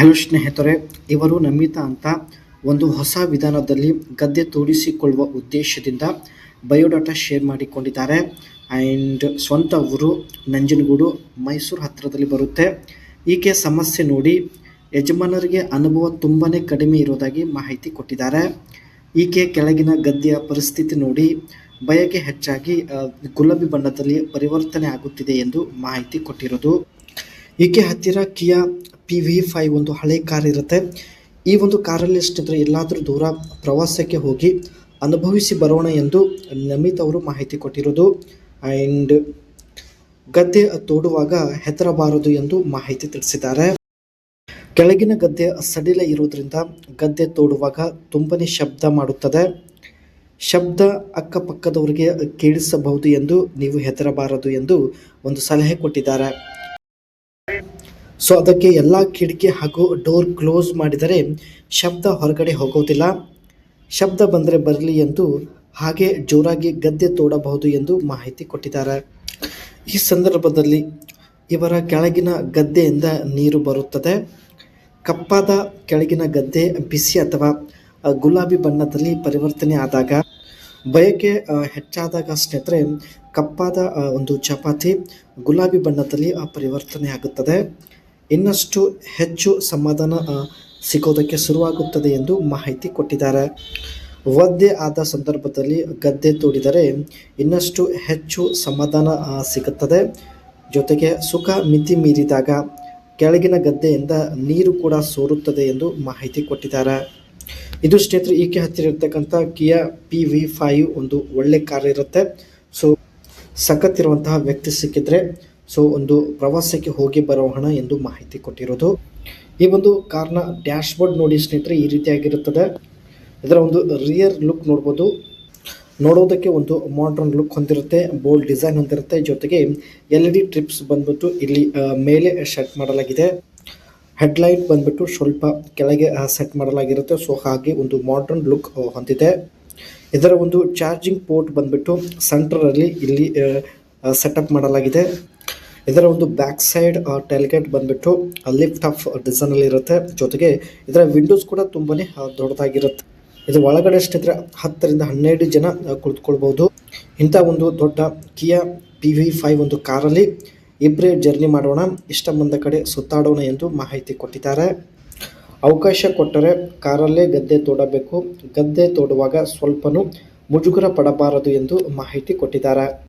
Hello ಸ್ನೇಹಿತರೆ, ಇವರು ನಮಿತಾ ಅಂತ ಒಂದು ಹೊಸ ವಿಧಾನದಲ್ಲಿ ಗದ್ದೆ ತೋಡಿಸಿಕೊಳ್ಳುವ ಉದ್ದೇಶದಿಂದ ಬಯೋಡಾಟಾ ಶೇರ್ ಮಾಡಿಕೊಂಡಿದ್ದಾರೆ. ಆ್ಯಂಡ್ ಸ್ವಂತ ಊರು ನಂಜನಗೂಡು, ಮೈಸೂರು ಹತ್ತಿರದಲ್ಲಿ ಬರುತ್ತೆ. ಈಕೆ ಸಮಸ್ಯೆ ನೋಡಿ ಯಜಮಾನರಿಗೆ ಅನುಭವ ತುಂಬಾ ಕಡಿಮೆ ಇರೋದಾಗಿ ಮಾಹಿತಿ ಕೊಟ್ಟಿದ್ದಾರೆ. ಈಕೆ ಕೆಳಗಿನ ಗದ್ದೆಯ ಪರಿಸ್ಥಿತಿ ನೋಡಿ ಬಯಕೆ ಹೆಚ್ಚಾಗಿ ಗುಲಾಬಿ ಬಣ್ಣದಲ್ಲಿ ಪರಿವರ್ತನೆ ಆಗುತ್ತಿದೆ ಎಂದು ಮಾಹಿತಿ ಕೊಟ್ಟಿರೋದು. ಈಕೆ ಹತ್ತಿರ ಕಿಯಾ ಪಿ ವಿ ಫೈವ್ ಒಂದು ಹಳೆ ಕಾರ್ ಇರುತ್ತೆ. ಈ ಒಂದು ಕಾರಲ್ಲಿ ಸ್ನೇಹಿತರೆ ಎಲ್ಲಾದರೂ ದೂರ ಪ್ರವಾಸಕ್ಕೆ ಹೋಗಿ ಅನುಭವಿಸಿ ಬರೋಣ ಎಂದು ನಮಿತ್ ಅವರು ಮಾಹಿತಿ ಕೊಟ್ಟಿರೋದು. ಆ್ಯಂಡ್ ಗದ್ದೆ ತೋಡುವಾಗ ಹೆದರಬಾರದು ಎಂದು ಮಾಹಿತಿ ತಿಳಿಸಿದ್ದಾರೆ. ಕೆಳಗಿನ ಗದ್ದೆ ಸಡಿಲ ಇರುವುದರಿಂದ ಗದ್ದೆ ತೋಡುವಾಗ ತುಂಬನೇ ಶಬ್ದ ಮಾಡುತ್ತದೆ. ಶಬ್ದ ಅಕ್ಕಪಕ್ಕದವರಿಗೆ ಕೇಳಿಸಬಹುದು ಎಂದು ನೀವು ಹೆದರಬಾರದು ಎಂದು ಒಂದು ಸಲಹೆ ಕೊಟ್ಟಿದ್ದಾರೆ. ಸೊ ಅದಕ್ಕೆ ಎಲ್ಲ ಕಿಟಕಿ ಹಾಗೂ ಡೋರ್ ಕ್ಲೋಸ್ ಮಾಡಿದರೆ ಶಬ್ದ ಹೊರಗಡೆ ಹೋಗೋದಿಲ್ಲ ಶಬ್ದ ಬಂದರೆ ಬರಲಿ ಎಂದು ಹಾಗೆ ಜೋರಾಗಿ ಗದ್ದೆ ತೋಡಬಹುದು ಎಂದು ಮಾಹಿತಿ ಕೊಟ್ಟಿದ್ದಾರೆ. ಈ ಸಂದರ್ಭದಲ್ಲಿ ಇವರ ಕೆಳಗಿನ ಗದ್ದೆಯಿಂದ ನೀರು ಬರುತ್ತದೆ. ಕಪ್ಪಾದ ಕೆಳಗಿನ ಗದ್ದೆ ಬಿಸಿ ಅಥವಾ ಗುಲಾಬಿ ಬಣ್ಣದಲ್ಲಿ ಪರಿವರ್ತನೆ ಆದಾಗ, ಬಯಕೆ ಹೆಚ್ಚಾದಾಗ ಸ್ನೇಹಿತರೆ, ಕಪ್ಪಾದ ಒಂದು ಚಪಾತಿ ಗುಲಾಬಿ ಬಣ್ಣದಲ್ಲಿ ಪರಿವರ್ತನೆ ಆಗುತ್ತದೆ. ಇನ್ನಷ್ಟು ಹೆಚ್ಚು ಸಮಾಧಾನ ಸಿಗೋದಕ್ಕೆ ಶುರುವಾಗುತ್ತದೆ ಎಂದು ಮಾಹಿತಿ ಕೊಟ್ಟಿದ್ದಾರೆ. ಒದ್ದೆ ಆದ ಸಂದರ್ಭದಲ್ಲಿ ಗದ್ದೆ ತೋಡಿದರೆ ಇನ್ನಷ್ಟು ಹೆಚ್ಚು ಸಮಾಧಾನ ಸಿಗುತ್ತದೆ. ಜೊತೆಗೆ ಸುಖ ಮಿತಿ ಮೀರಿದಾಗ ಕೆಳಗಿನ ಗದ್ದೆಯಿಂದ ನೀರು ಕೂಡ ಸೋರುತ್ತದೆ ಎಂದು ಮಾಹಿತಿ ಕೊಟ್ಟಿದ್ದಾರೆ. ಇದು ಸ್ನೇಹಿತರೆ, ಈಕೆ ಹತ್ತಿರ ಇರತಕ್ಕಂಥ ಕಿಯಾ ಪಿ ವಿ ಫೈವ್ ಒಂದು ಒಳ್ಳೆ ಕಾರ್ ಇರುತ್ತೆ. ಸೊ ಸಖತ್ತಿರುವಂತಹ ವ್ಯಕ್ತಿ ಸಿಕ್ಕಿದ್ರೆ ಸೊ ಒಂದು ಪ್ರವಾಸಕ್ಕೆ ಹೋಗಿ ಬರೋಣ ಎಂದು ಮಾಹಿತಿ ಕೊಟ್ಟಿರೋದು. ಈ ಒಂದು ಕಾರ್ನ ಡ್ಯಾಶ್ ಬೋರ್ಡ್ ನೋಡಿ ಸ್ನೇಹಿತರೆ, ಈ ರೀತಿಯಾಗಿರುತ್ತದೆ. ಇದರ ಒಂದು ರಿಯರ್ ಲುಕ್ ನೋಡ್ಬೋದು. ನೋಡೋದಕ್ಕೆ ಒಂದು ಮಾಡ್ರನ್ ಲುಕ್ ಹೊಂದಿರುತ್ತೆ ಬೋಲ್ಡ್ ಡಿಸೈನ್ ಹೊಂದಿರುತ್ತೆ. ಜೊತೆಗೆ ಎಲ್ ಇ ಡಿ ಟ್ರಿಪ್ಸ್ ಬಂದ್ಬಿಟ್ಟು ಇಲ್ಲಿ ಮೇಲೆ ಸೆಟ್ ಮಾಡಲಾಗಿದೆ. ಹೆಡ್ಲೈಟ್ ಬಂದ್ಬಿಟ್ಟು ಸ್ವಲ್ಪ ಕೆಳಗೆ ಸೆಟ್ ಮಾಡಲಾಗಿರುತ್ತೆ. ಸೊ ಹಾಗೆ ಒಂದು ಮಾಡ್ರನ್ ಲುಕ್ ಹೊಂದಿದೆ. ಇದರ ಒಂದು ಚಾರ್ಜಿಂಗ್ ಪೋರ್ಟ್ ಬಂದ್ಬಿಟ್ಟು ಸೆಂಟ್ರಲ್ಲಿ ಇಲ್ಲಿ ಸೆಟಪ್ ಮಾಡಲಾಗಿದೆ. ಇದರ ಒಂದು ಬ್ಯಾಕ್ ಸೈಡ್ ಟೆಲ್ಗೇಟ್ ಬಂದ್ಬಿಟ್ಟು ಲಿಫ್ಟ್ ಆಫ್ ಡಿಸೈನ್ ಅಲ್ಲಿ ಇರುತ್ತೆ. ಜೊತೆಗೆ ಇದರ ವಿಂಡೋಸ್ ಕೂಡ ತುಂಬಾನೇ ದೊಡ್ಡದಾಗಿರುತ್ತೆ. ಇದು ಒಳಗಡೆ ಎಷ್ಟಿದ್ರೆ ಹತ್ತರಿಂದ ಹನ್ನೆರಡು ಜನ ಕುಳಿತುಕೊಳ್ಬಹುದು. ಇಂಥ ಒಂದು ದೊಡ್ಡ ಕಿಯಾ ಪಿ ವಿ ಫೈವ್ ಒಂದು ಕಾರಲ್ಲಿ ಇಬ್ಬರೇ ಜರ್ನಿ ಮಾಡೋಣ. ಇಷ್ಟ ಬಂದ ಕಡೆ ಸುತ್ತಾಡೋಣ ಎಂದು ಮಾಹಿತಿ ಕೊಟ್ಟಿದ್ದಾರೆ. ಅವಕಾಶ ಕೊಟ್ಟರೆ ಕಾರಲ್ಲೇ ಗದ್ದೆ ತೋಡಬೇಕು. ಗದ್ದೆ ತೋಡುವಾಗ ಸ್ವಲ್ಪನೂ ಮುಜುಗರ ಪಡಬಾರದು ಎಂದು ಮಾಹಿತಿ ಕೊಟ್ಟಿದ್ದಾರೆ.